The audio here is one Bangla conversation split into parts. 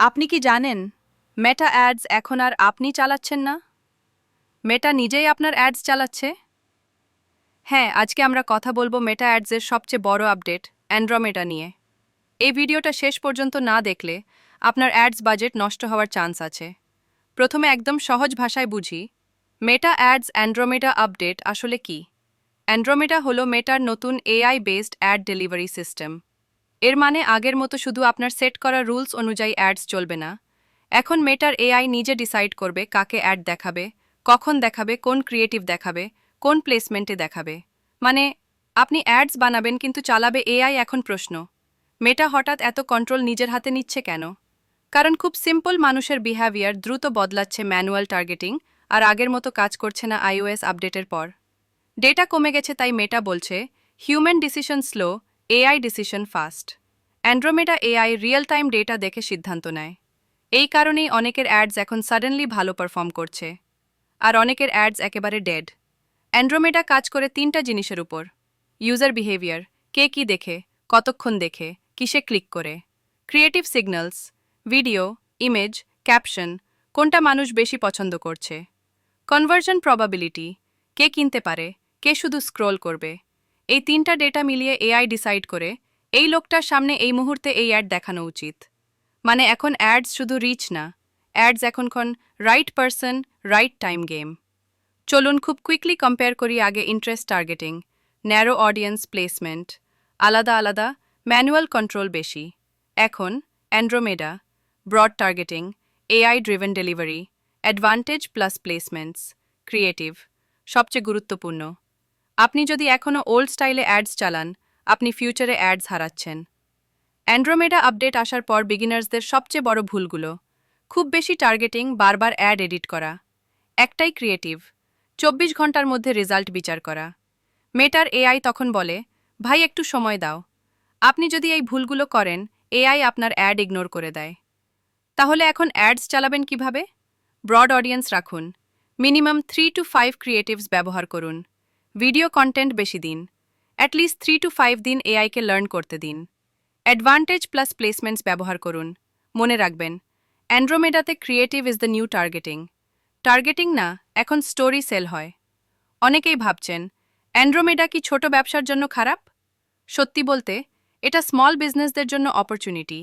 আপনি কি জানেন মেটা অ্যাডস এখন আর আপনি চালাচ্ছেন না? মেটা নিজেই আপনার অ্যাডস চালাচ্ছে? হ্যাঁ আজকে আমরা কথা বলব মেটা অ্যাডসের সবচেয়ে বড় আপডেট অ্যান্ড্রোমেটা নিয়ে। এই ভিডিওটা শেষ পর্যন্ত না দেখলে আপনার অ্যাডস বাজেট নষ্ট হওয়ার চান্স আছে। প্রথমে একদম সহজ ভাষায় বুঝি মেটা অ্যাডস অ্যান্ড্রোমেটা আপডেট আসলে কি? অ্যান্ড্রোমেটা হলো মেটার নতুন AI based ad delivery system এর মানে আগের মতো শুধু আপনার সেট করা রুলস অনুযায়ী অ্যাডস চলবে না। এখন মেটার এআই নিজে ডিসাইড করবে কাকে অ্যাড দেখাবে, কখন দেখাবে, কোন ক্রিয়েটিভ দেখাবে, কোন প্লেসমেন্টে দেখাবে। মানে আপনি অ্যাডস বানাবেন কিন্তু চালাবে এআই এখন প্রশ্ন। মেটা হঠাৎ এত কন্ট্রোল নিজের হাতে নিচ্ছে কেন? কারণ খুব সিম্পল মানুষের বিহেভিয়ার দ্রুত বদলাচ্ছে ম্যানুয়াল টার্গেটিং আর আগের মতো কাজ করছে না আইওএস আপডেটের পর। ডেটা কমে গেছে তাই মেটা বলছে, human decision slow AI decision fast Andromeda AI real time data দেখে সিদ্ধান্ত নেয়। এই কারণেই অনেকের অ্যাডস এখন সাডেনলি ভালো পারফর্ম করছে। আর অনেকের অ্যাডস একেবারে ডেড অ্যান্ড্রোমেটা কাজ করে তিনটা জিনিসের উপর। ইউজার বিহেভিয়ার কে কি দেখে, কতক্ষণ দেখে, কিসে ক্লিক করে। Creative signals video image caption কোনটা মানুষ বেশি পছন্দ করছে। কনভার্জন প্রবাবিলিটি কে কিনতে পারে, কে শুধু স্ক্রোল করবে। এই তিনটা ডেটা মিলিয়ে এআই ডিসাইড করে, এই লোকটার সামনে এই মুহূর্তে এই অ্যাড দেখানো উচিত। মানে এখন অ্যাডস শুধু রিচ না, ads এখনক্ষণ right person, right time game. চলুন খুব কুইকলি কম্পেয়ার করি আগে interest targeting, narrow audience placement, আলাদা আলাদা, ম্যানুয়াল কন্ট্রোল বেশি। এখন, Andromeda, broad targeting, AI driven delivery, advantage plus placements, creative, সবচেয়ে গুরুত্বপূর্ণ। আপনি যদি এখনও ওল্ড স্টাইলে অ্যাডস চালান, আপনি ফিউচারে অ্যাডস হারাচ্ছেন। অ্যান্ড্রোমেডা আপডেট আসার পর বিগিনার্সদের সবচেয়ে বড় ভুলগুলো, খুব বেশি টার্গেটিং বারবার অ্যাড এডিট করা। একটাই ক্রিয়েটিভ চব্বিশ ঘণ্টার মধ্যে রেজাল্ট বিচার করা। মেটার এআই তখন বলে, ভাই, একটু সময় দাও। আপনি যদি এই ভুলগুলো করেন এআই আপনার অ্যাড ইগনোর করে দেয়। তাহলে এখন অ্যাডস চালাবেন কীভাবে? ব্রড অডিয়েন্স রাখুন। Minimum three two five creatives ব্যবহার করুন। ভিডিও কন্টেন্ট বেশি দিন। অ্যাটলিস্ট থ্রি টু ফাইভ দিন এআইকে লার্ন করতে দিন। অ্যাডভান্টেজ প্লাস প্লেসমেন্টস ব্যবহার করুন। মনে রাখবেন অ্যান্ড্রোমেডাতে creative is the new targeting targeting না, এখন স্টোরি সেল হয়। অনেকেই ভাবছেন অ্যান্ড্রোমেডা কি ছোট ব্যবসার জন্য খারাপ? সত্যি বলতে, এটা স্মল বিজনেসদের জন্য অপরচুনিটি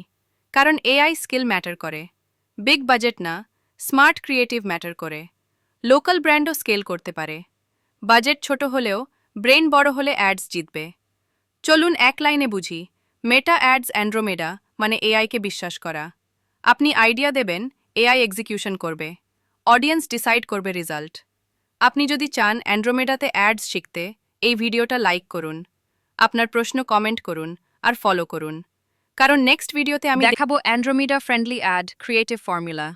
কারণ এআই স্কিল ম্যাটার করে। বিগ বাজেট না স্মার্ট ক্রিয়েটিভ ম্যাটার করে। লোকাল ব্র্যান্ডও স্কেল করতে পারে। বাজেট ছোট হলেও ব্রেন বড় হলে অ্যাডস জিতবে। চলুন এক লাইনে বুঝি, মেটা অ্যাডস অ্যান্ড্রোমেডা মানে এআইকে বিশ্বাস করা। আপনি আইডিয়া দেবেন, এআই এক্সিকিউশন করবে। অডিয়েন্স ডিসাইড করবে রেজাল্ট। আপনি যদি চান অ্যান্ড্রোমেডাতে অ্যাডস শিখতে, এই ভিডিওটা লাইক করুন। আপনার প্রশ্ন কমেন্ট করুন আর ফলো করুন। কারণ নেক্সট ভিডিওতে আমি দেখাবো Andromeda friendly ad creative formula.